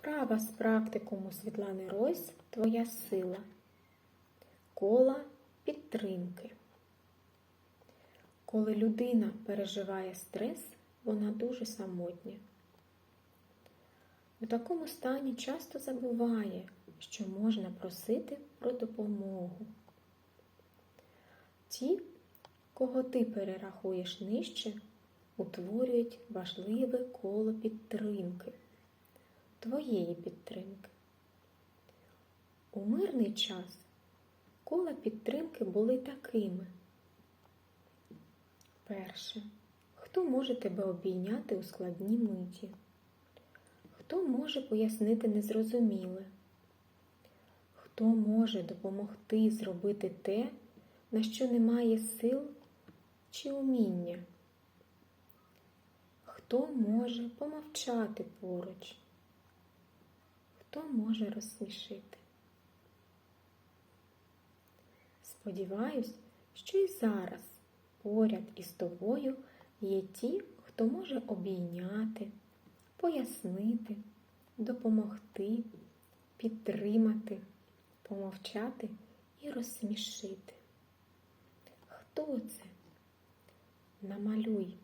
Вправа з практикуму Світлани Ройс Твоя сила. Кола підтримки. Коли людина переживає стрес, вона дуже самотня. У такому стані часто забуває, що можна просити про допомогу. Ті, кого ти перерахуєш нижче, утворюють важливе коло підтримки, твоєї підтримки. У мирний час кола підтримки були такими. Перше. Хто може тебе обійняти у складній миті? Хто може пояснити незрозуміле? Хто може допомогти зробити те, на що немає сил чи уміння? Хто може помовчати поруч? Хто може розсмішити? Сподіваюсь, що і зараз поряд із тобою є ті, хто може обійняти, пояснити, допомогти, підтримати, помовчати і розсмішити. Хто це? Намалюй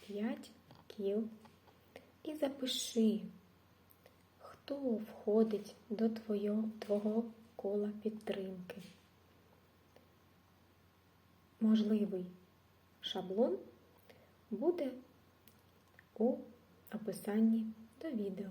п'ять кіл і запиши, хто входить до твого, кола підтримки. Можливий шаблон буде у описанні до відео.